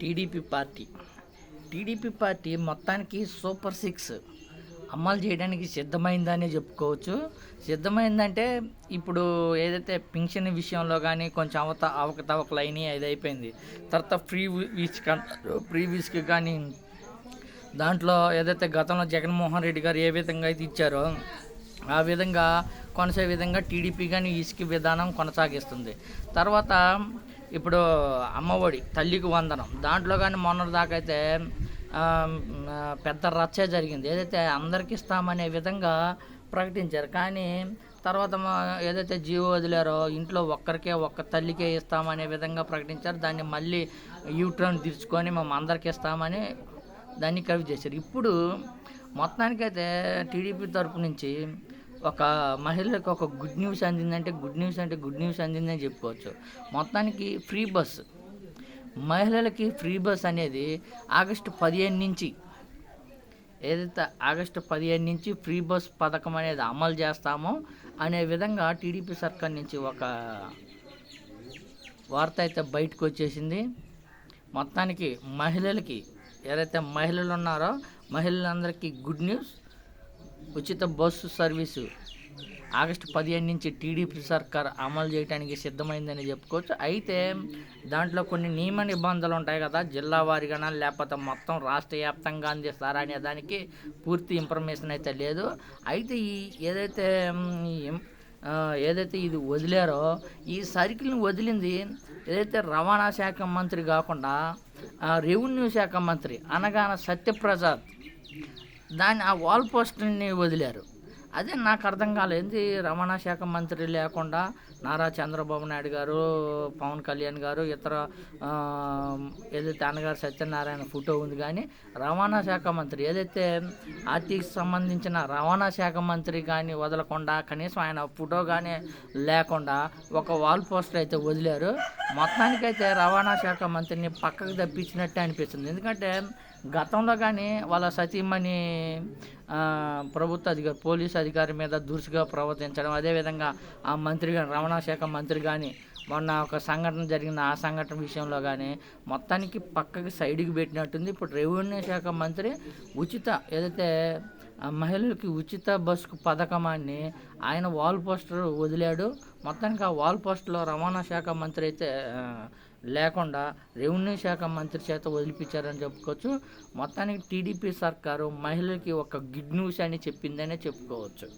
TDP party. TDP party మొత్తానికి super six. అమలు చేయడానికి సిద్ధమైందనే చెప్పుకోవచ్చు. సిద్ధమైందంటే ఇప్పుడు ఏదైతే పింఛన్ విషయంలో కానీ కొంచెం అవత అవకతవకలు అయినాయి అది అయిపోయింది. తర్వాత ఫ్రీ వీచ్ ఫ్రీ వీచ్కి కానీ దాంట్లో ఏదైతే గతంలో జగన్మోహన్ రెడ్డి గారు ఏ విధంగా అయితే ఇచ్చారో ఆ విధంగా కొనసాగే విధంగా టీడీపీ కానీ ఇసుక విధానం కొనసాగిస్తుంది. తర్వాత ఇప్పుడు అమ్మఒడి తల్లికి వందనం. దాంట్లో కానీ మొన్నటి దాకైతే పెద్ద రచ్చ జరిగింది. ఏదైతే అందరికి ఇస్తామనే విధంగా ప్రకటించారు. కానీ తర్వాత మా ఏదైతే జీవో వదిలారో ఇంట్లో ఒక్కరికే ఒక్క తల్లికే ఇస్తామనే విధంగా ప్రకటించారు. దాన్ని మళ్ళీ యూటర్న్ తీర్చుకొని మేము అందరికి ఇస్తామని దాన్ని కవి చేశారు. ఇప్పుడు మొత్తానికైతే టీడీపీ తరపు నుంచి ఒక మహిళలకు ఒక గుడ్ న్యూస్ అందిందంటే గుడ్ న్యూస్ అంటే గుడ్ న్యూస్ అందిందని చెప్పుకోవచ్చు. మొత్తానికి ఫ్రీ బస్ మహిళలకి ఫ్రీ బస్ అనేది ఆగస్టు పదిహేను నుంచి ఏదైతే ఆగస్టు పదిహేను నుంచి ఫ్రీ బస్ పథకం అనేది అమలు చేస్తామో అనే విధంగా టీడీపీ సర్కార్ నుంచి ఒక వార్త అయితే బయటకు వచ్చేసింది. మొత్తానికి మహిళలకి ఏదైతే మహిళలు ఉన్నారో మహిళలందరికీ గుడ్ న్యూస్ ఉచిత బస్సు సర్వీసు. ఆగస్టు పదిహేను నుంచి టీడీపీ సర్కార్ అమలు చేయడానికి సిద్ధమైందని చెప్పుకోవచ్చు. అయితే దాంట్లో కొన్ని నియమ నిబంధనలు ఉంటాయి కదా జిల్లా వారిగానా లేకపోతే మొత్తం రాష్ట్ర వ్యాప్తంగా అందిస్తారా అనే దానికి పూర్తి ఇన్ఫర్మేషన్ అయితే లేదు. అయితే ఈ ఏదైతే ఏదైతే ఇది వదిలారో ఈ సర్కిల్ని వదిలింది ఏదైతే రవాణా శాఖ మంత్రి కాకుండా రెవెన్యూ శాఖ మంత్రి అనగాన సత్యప్రసాద్. దాన్ని ఆ వాల్ పోస్టర్ని వదిలారు. అదే నాకు అర్థం కాలేదు. రవాణా శాఖ మంత్రి లేకుండా నారా చంద్రబాబు నాయుడు గారు పవన్ కళ్యాణ్ గారు ఇతర ఏదైతే అన్నగారు సత్యనారాయణ ఫోటో ఉంది కానీ రవాణా శాఖ మంత్రి ఏదైతే ఆర్థిక సంబంధించిన రవాణా శాఖ మంత్రి కానీ వదలకుండా కనీసం ఆయన ఫోటో కానీ లేకుండా ఒక వాల్ పోస్టర్ అయితే వదిలారు. మొత్తానికైతే రవాణా శాఖ మంత్రిని పక్కకు తప్పించినట్టే అనిపిస్తుంది. ఎందుకంటే గతంలో కానీ వాళ్ళ సతీమణి ప్రభుత్వ అధికారి పోలీసు అధికారి మీద దురుసుగా ప్రవర్తించడం. అదేవిధంగా ఆ మంత్రి కానీ రవాణా శాఖ మంత్రి కానీ మొన్న ఒక సంఘటన జరిగిన ఆ సంఘటన విషయంలో కానీ మొత్తానికి పక్కకి సైడ్కి పెట్టినట్టుంది. ఇప్పుడు రెవెన్యూ శాఖ మంత్రి ఉచిత ఏదైతే మహిళలకి ఉచిత బస్సు పథకమాన్ని ఆయన వాల్ పోస్టర్ వదిలాడు. మొత్తానికి ఆ వాల్ పోస్టర్లో రవాణా శాఖ మంత్రి అయితే లేకుండా రెవెన్యూ శాఖ మంత్రి చేత వదిలిపించారని చెప్పుకోవచ్చు. మొత్తానికి టీడీపీ సర్కారు మహిళలకి ఒక గుడ్ న్యూస్ అని చెప్పిందనే చెప్పుకోవచ్చు.